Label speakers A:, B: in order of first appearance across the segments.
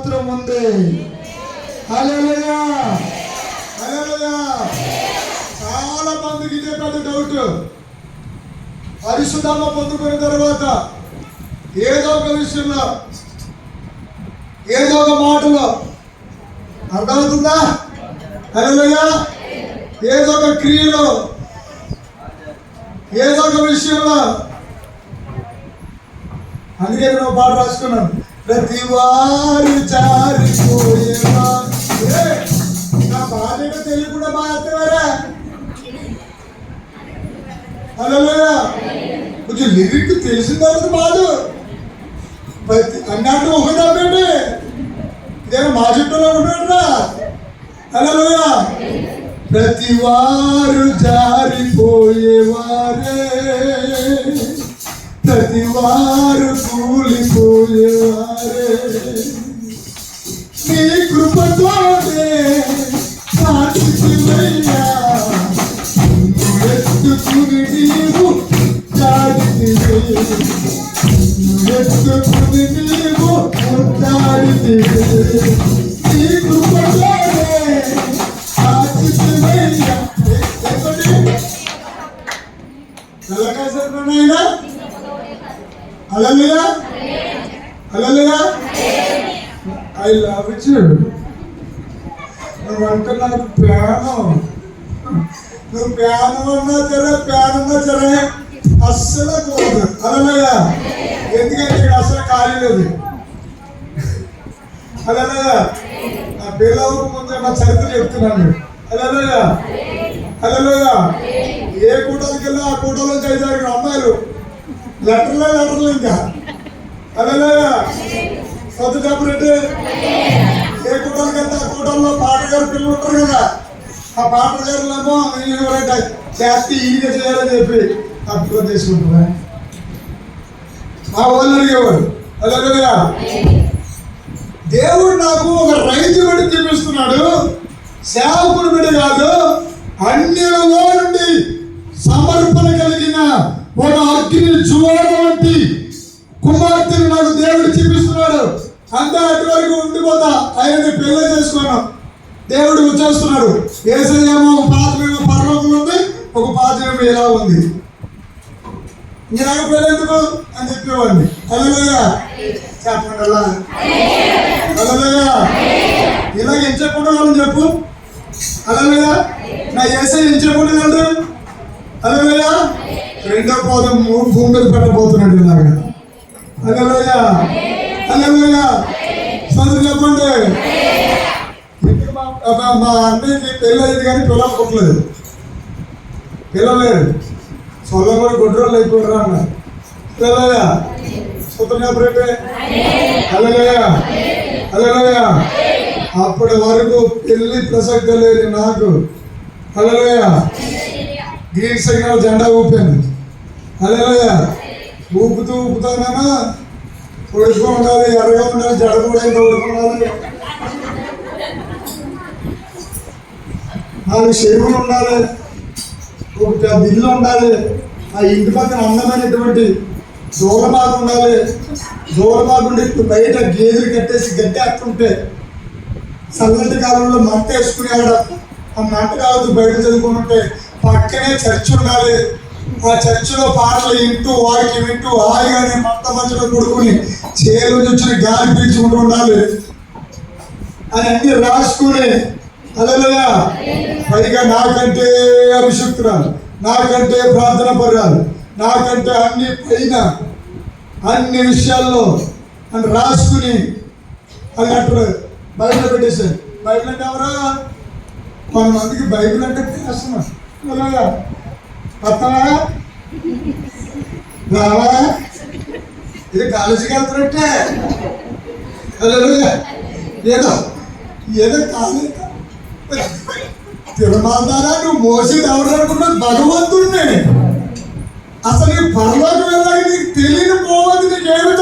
A: మాత్రం ఉంది. చాలా మందికి ఇదే పెద్ద డౌట్. పరిశుధాత్మ పొందుకున్న తర్వాత ఏదో ఒక విషయంలో ఏదో ఒక మాటలో అర్థమవుతుందా? హల్లెలూయా! ఏదో ఒక క్రియలో ఏదో ఒక విషయంలో. అందుకే నేను పాట రాసుకున్నాను. ప్రతి వారు చారిపోయేవా నా బాధ తెలియకుండా బాధేవారా హల్లెలూయా. కొంచెం లిరిక్ తెలిసిన తర్వాత బాధ ప్రతి అన్నట్టు ఒక తప్పండి ఇదేమో మా చుట్టూలో ఉంటాడరా హలో ప్రతి వారు జారిపోయేవారే. ప్రతి వారు కూలిపోయేవారే నీ కృపతోనే సాక్షివయ్యా నిన్ను ఎత్తుకుని నీవు చాటితివి నిన్ను ఎత్తుకుని నీవు ముద్దాడితివి నీ కృపతోనే సాక్షివయ్యా చెప్పండి తెల్లకాసరినైనా alleluia alleluia I love you నువ్వంటే నాకు ప్రాణం నువ్వు ప్రాణం అన్నా సరే ప్రాణం సరే అస్సలు పోదు. అలలుయా ఎందుకంటే ఇక్కడ అసలు ఖాళీ లేదు. అలలుయా నా పిల్లలకు ముందు నా చరిత్ర చెప్తున్నాను అలలుయా అలలుయా ఏ కూటమికి వెళ్ళా ఆ కూటలో చదివారు అమ్మాయిలు. లెటర్లే లెటర్లు ఇంకా? అలలుయా సొంత కాబట్టి ఏ కూటమికి వెళ్తే ఆ కుటుంబంలో పాటగారు పిల్లలు ఉంటారు కదా. ఆ పాటగారులేమో ఎవరైతే చేస్తే ఈజీగా చేయాలని చెప్పి తప్పుగా తీసుకుంటున్నా మా వాళ్ళు అడిగేవాడు అలలుయా దేవుడు నాకు ఒక రైతు బిడ్డ చూపిస్తున్నాడు. సేవకుడు బిడ్డ కాదు అన్యులలో నుండి సమర్పణ కలిగిన ఒక అంతా అటు వరకు ఉండిపోతా. ఆయనని పెళ్ళి చేసుకున్నాం. దేవుడు వచ్చేస్తున్నాడు. ఏసయ్యేమో ఒక పాత్రేమో పరలోకం ఉంది ఒక పాత్రేమో ఇలా ఉంది. ఇంక నాకు పెళ్ళి ఎందుకు అని చెప్పేవాడిని. అలలుగా చెప్పండి అలా. ఇలా ఏం చెప్పకుండా చెప్పు. అలలుగా నా ఏసై ఏం చెప్పకుండా వాళ్ళు రెండో పోదం భూమి మీద పెట్టబోతున్నాడు ఇలాగా. అలలుగా అలలుగా చెప్పండి మా- మా- మా అన్నయ్యకి పెళ్ళి అయింది కానీ పిల్లలు పుట్టలేదు. పిల్లలేరు సొల్ల కూడా గుడ్రోళ్ళు అయిపోయారు అన్న. పిల్లలయా సూత్రం చెప్పరేటే అలలయా అప్పటి వరకు పెళ్ళి ప్రసక్తి లేదు నాకు. అలలయా గ్రీన్ సిగ్నల్ జెండా ఊపాను. అలలయా ఊపుతూ ఊపుతానా ఉడుకు ఉండాలి ఎర్రగా ఉండాలి జడ కూడా ఉండాలి నాలుగు చెరువులు ఉండాలి ఒక పెద్ద ఇల్లు ఉండాలి ఆ ఇంటి పక్కన అందమైనటువంటి దూరబాగు ఉండాలి. దూరబాగు ఉండి బయట గేదెలు కట్టేసి గడ్డి అట్టుంటే చల్లటి కాలంలో మంట వేసుకునేవాడు ఆ మంట కావద్దు బయట చదువుకుంటే పక్కనే చర్చి ఉండాలి. ఆ చర్చిలో పాటలు వింటూ వారికి వింటూ హాయిగానే మంట మధ్యలో కొడుకుని చేలు వచ్చి గాలి పీల్చుకుంటూ ఉండాలి. అని అన్ని రాసుకుని అలలుగా పైగా నాకంటే అభిషక్తురాలు నాకంటే ప్రార్థన పర్యాలు నాకంటే అన్ని పైన అన్ని విషయాల్లో అని రాసుకుని అది అక్కడ బయట పెట్టేశారు. బైబిల్ అంటే ఎవరా? కొంతమందికి బైబిల్ అంటే చేస్తున్నాం అలాగా వస్తావా రావా? ఇది కాలేజీకి వెళ్తున్నట్టే. ఏదో ఏదో కాదు. తిరుమల నువ్వు మోసేది ఎవరు అనుకున్నా భగవంతుడిని అసలు ఈ పరలోకి వెళ్ళాక నీకు తెలియని పోవద్దు నీకు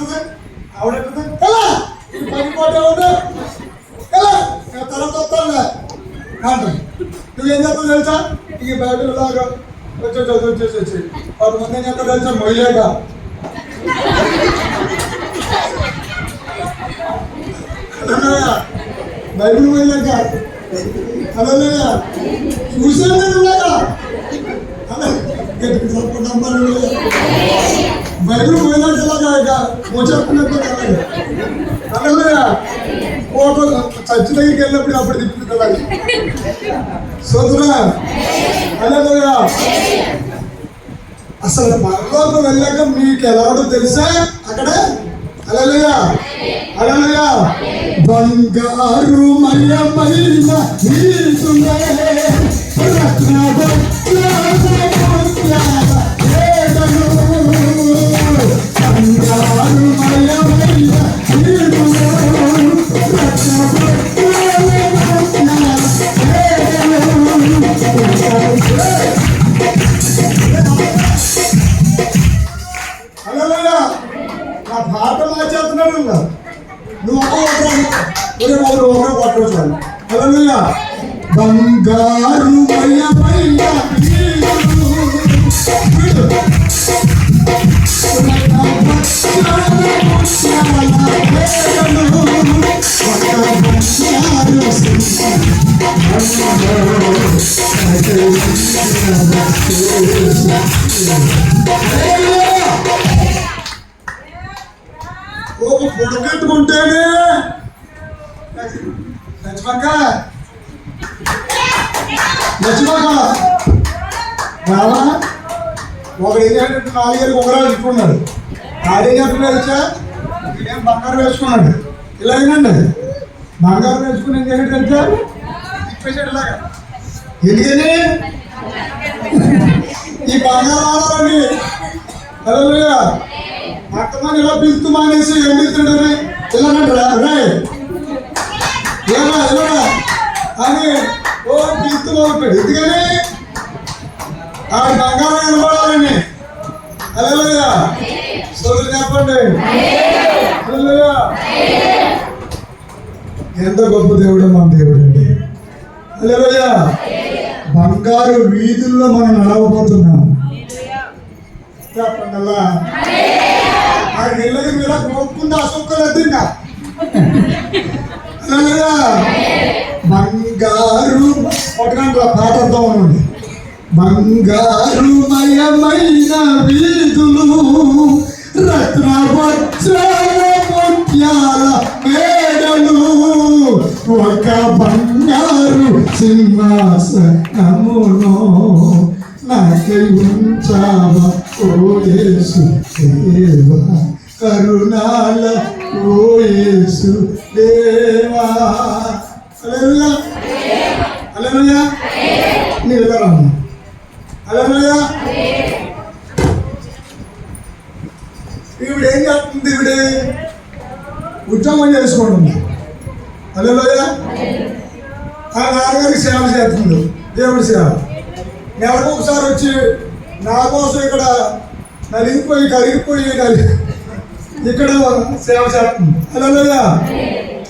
A: అంటుంది ఆవిడంటుంది ఎలా ఈ పని పోటీ అవును నేను తర్వాత వస్తానులే అంటుంది నువ్వేం చేస్తావు తెలుసా? ఈ బైబిల్ లాగా వచ్చే చదువు వచ్చేసి వచ్చి. కొంతమంది ఏం చేస్తారు తెలుసా? మొయ్యలేక బైబిల్ మొయ్యలేక అదే చూసాను నేను ఇలాగా అదే గట్టిగా చెప్పుకుంటాం బైబిల్ పోయినట్టు ఇలాగా ఇక. మోచెప్పుకున్నట్టు చర్చి దగ్గరికి వెళ్ళినప్పుడు అప్పుడు కదా సోదరా అలాగా అసలు పరలోకి వెళ్ళాక మీకు ఎలాగో తెలుసా? అక్కడ? అలలుగా అలలుగా బంగారు మయమైన నీతులే రత్న బంగారు ఒక పొడగట్టుకుంటేనే నచ్చిపక్క నచ్చిపక్క రావా? ఒకడు ఏం చేసినట్టు నాలుగేళ్ళు ఒకరాలు ఇట్టుకున్నాడు ఆడేం చేస్తున్నాడు వచ్చా ఇదేం బంగారం వేసుకున్నాడు. ఇలాగేనండి బంగారం వేసుకుని ఏం చేసినట్టు వచ్చా ఇప్పేసాడు ఎందుకని? ఈ బంగారం ఆడాలని ఇలా పిలుస్తూ మానేసి ఏం పిలుస్తుంటారు ఇలాగంటారా రే. అని ఓ పిలుస్తూ మొదలుపెట్టాడు ఎందుకని? ఆ బంగారం కనబడాలని. హల్లెలూయా. సోదరు చెప్పండి. హల్లెలూయా. ఎంత గొప్ప దేవుడు మన దేవుడు అండి బంగారు వీధుల్లో మనం నడవబోతున్నాం. చెప్పండి అలా ఆ మీద గొప్పకుండా అసొక్కలేదు బంగారు ఒకటి పాటతో ఉంది బంగారు మయమైన వీధులు రత్న ముత్యాల మేడలు ఒక బంగారు సింహాసనమును నాకై ఉంచావా ఓ యేసు దేవా కరుణాల ఓ యేసు దేవా హల్లెలూయా హల్లెలూయా నీవు ఎలా రమ్మా హల్లెలూయా ఈవిడ ఏం చేస్తుంది ఈవిడ ఉద్యోగం చేసుకుంటుంది హల్లెలూయా ఆ నాన్నగారికి సేవ చేస్తుంది దేవుడి సేవ. నెలకు ఒకసారి వచ్చి నా కోసం ఇక్కడ నలిగిపోయి కరిగిపోయి నలి ఇక్కడ సేవ చేస్తుంది హల్లెలూయా.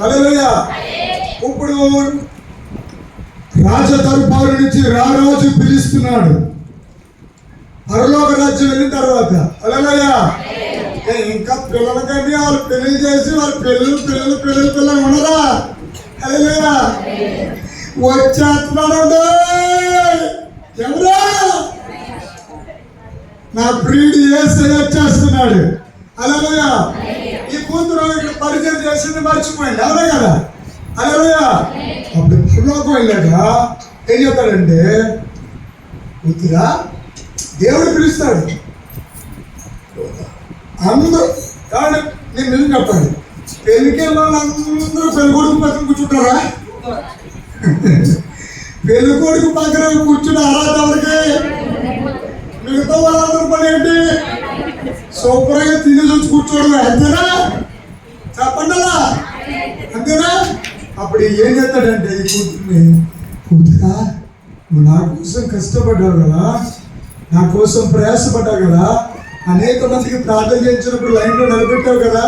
A: హల్లెలూయా. ఇప్పుడు రాజ దర్బారు నుంచి రారాజు పిలుస్తున్నాడు. పరలోక రాజ్యం వెళ్ళిన తర్వాత. అలలయ్యా ఇంకా పిల్లలకంటే వాళ్ళు పెళ్ళి చేసి వాళ్ళ పిల్లలు పిల్లలు పిల్లలు పిల్లలు ఉండరా వచ్చేస్తున్నాడు ఎవరా? నా ప్రియుడు ఏసై వచ్చేస్తున్నాడు. అలా ఈ కూతురు ఇక్కడ పరిచయం చేసింది మర్చిపోయింది. అవునా కదా? అలా అప్పుడు పరలోకం వెళ్ళాక ఏం చెప్తాడంటే కూతురా దేవుడు పిలుస్తాడు. అందరూ కాబట్టి నేను నిజం చెప్పాలి పెళ్ళికి వాళ్ళు అందరూ పెళ్ళి కొడుకు పక్కన కూర్చుంటారా? పెళ్ళి కొడుకు పక్కన కూర్చుని అర్హత ఎవరికి మిగతా వాళ్ళందరూ పని ఏంటి? శుభ్రంగా తిని చూసి కూర్చోవడం అంతేనా? చెప్పండి అంతేనా? అప్పుడు ఏం చేస్తాడంటే ఈ కూతుర్ని కూతురా నువ్వు నా కోసం కష్టపడ్డావు కదా నా కోసం ప్రయాసపడ్డావు కదా అనేక మందికి ప్రార్థన చేయించినప్పుడు లైన్లో నిలబెట్టావు కదా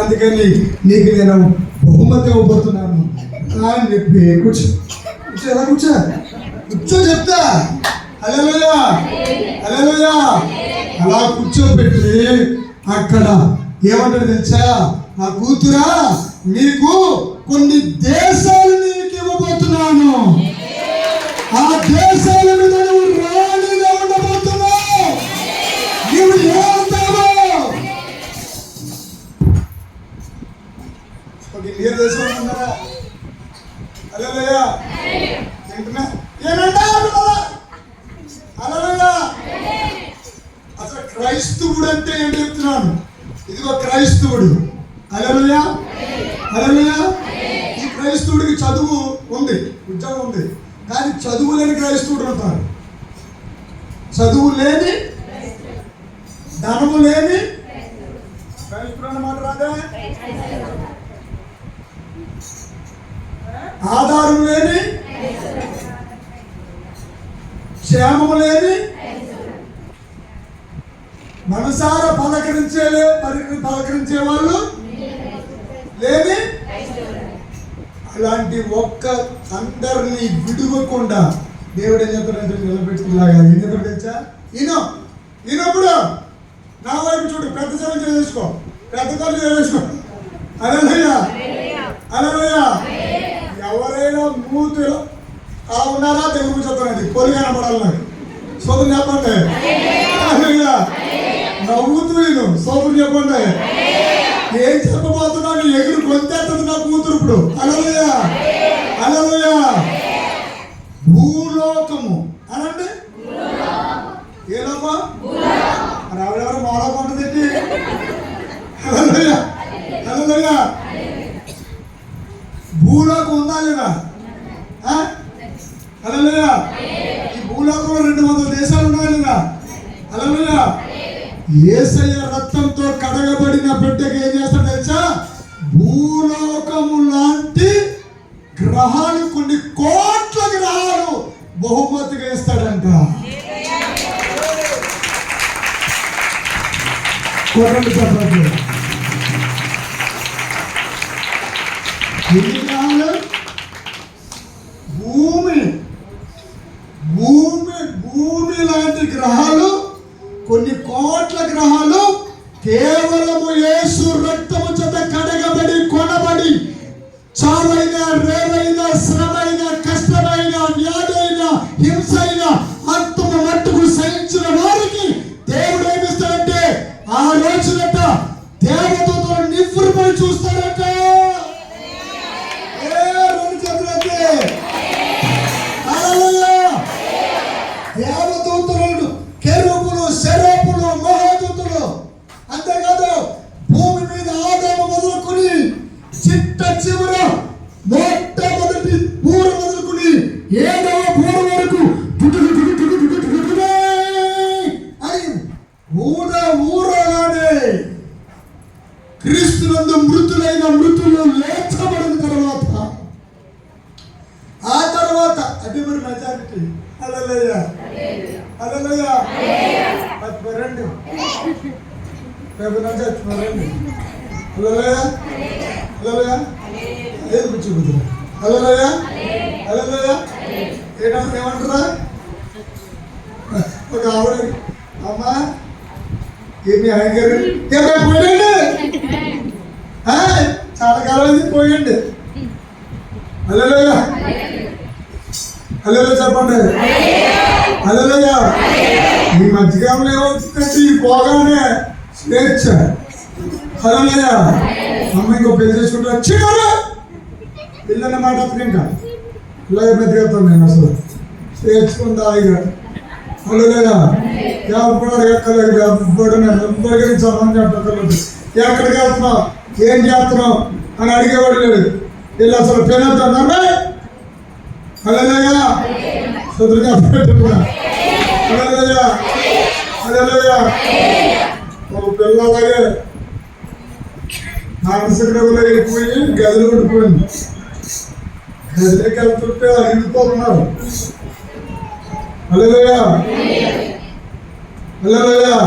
A: అందుకని నీకు నేను బహుమతి ఇవ్వబోతున్నాను అని చెప్పి కూర్చో కూర్చో ఎలా కూర్చో కూర్చో చెప్తా అలెలుయా అలెలుయా అలా కూర్చోబెట్టి అక్కడ ఏమంటారు తెలుసా నా కూతురా నీకు కొన్ని అలలుయా ఈ క్రైస్తవుడికి చదువు ఉంది ఉద్యోగం ఉంది. కానీ చదువు లేని క్రైస్తవుడు ఉంటారు చదువు లేని ధనము లేని క్రైస్తవుడు అన్నమాట రాదా? ఆధారం లేని క్షేమము లేని మనసార పలకరించే పలకరించే వాళ్ళు లేని అలాంటి ఒక్క అందరినీ విడువకుండా దేవుడు ఏం చెప్తాడంటే నిలబెట్టిలాగా ఏం చెప్తాడు తెలుసా? ఈయన ఈయనప్పుడు నా వైపు చూడు పెద్ద సభ చేసుకో పెద్ద కళ్ళు చేసుకో అలలోయ అలలోయ ఎవరైనా మూతులు అలా ఉన్నారా? తెలుగు చెప్తానండి కొలి కనపడాలి నాకు సోదరు చెప్పండి. నవ్వుతూ నేను సోదరు చెప్పండి. ఏం చెప్పబోతున్నాను ఎగురు కొంతేస్తుంది నా కూతురు ఇప్పుడు. అలలుయా. అలలుయా. భూలోకము. అనండి. ఏ లోకం మరి ఆవిడెవరు మాలోకం ఉంటుంది అలలుయా. అలలుయా. భూలోకం ఉందా లేదా? ఆ? అలలుయా. ఈ భూలోకంలో రెండు వందల దేశాలు ఉన్నాయి లేదా? ఏసయ్య రక్తంతో కడగబడిన బిడ్డకి ఏం చేస్తాడు తెలుసా? భూలోకము లాంటి గ్రహాలు కొన్ని కోట్ల గ్రహాలు బహుమతిగా ఇస్తాడంట. చెప్పండి. భూమి భూమి భూమి లాంటి గ్రహాలు కొన్ని pela తర్వాత అది మరి మెజారిటీ అలలయ్య అలలయ్య చచ్చిపోరండి రేపు నుంచి అలలయ్య అలలయ్య లేదు కూర్చోబుద్దు అలలయ్య అలలయ్య ఏమంటారా ఒక ఆవిడ అమ్మా ఏమి హ్యాంగర్ గారు? పోయండి చాలా కాలం పోయండి. అలలయ్య హలో చెప్పండి. హలో ఈ మధ్యకాలంలో ఏమవుతుందంటే ఈ పోగానే స్వేచ్ఛ హలో అమ్మ ఇంకో పెళ్ళి చేసుకుంటే. వచ్చాడు పిల్లన్న మాట ఇంకా ఇలా బతికేస్తాను నేను అసలు. స్వేచ్ఛకుందా ఇక. హలో ఎవరు అడగక్కర్లేదు ఎవరు నేను ఎవరికి చదవని చెప్పక్కర్లేదు. ఎక్కడికి వెళ్తున్నావు? ఏం చేస్తున్నావు? అని అడిగేవాడు లేడు వీళ్ళు అసలు పెళ్ళొద్దన్నారు హల్లెలూయా. సుదృఢంగా పెట్టుకున్నా. హల్లెలూయా. హల్లెలూయా. ఒక పిల్లలాగే మానసికంలో వెళ్ళిపోయి గదిలో ఉండిపోయింది. గదిలోకి వెళ్తుంటే అరిగిపోతున్నారు హల్లెలూయా. హల్లెలూయా.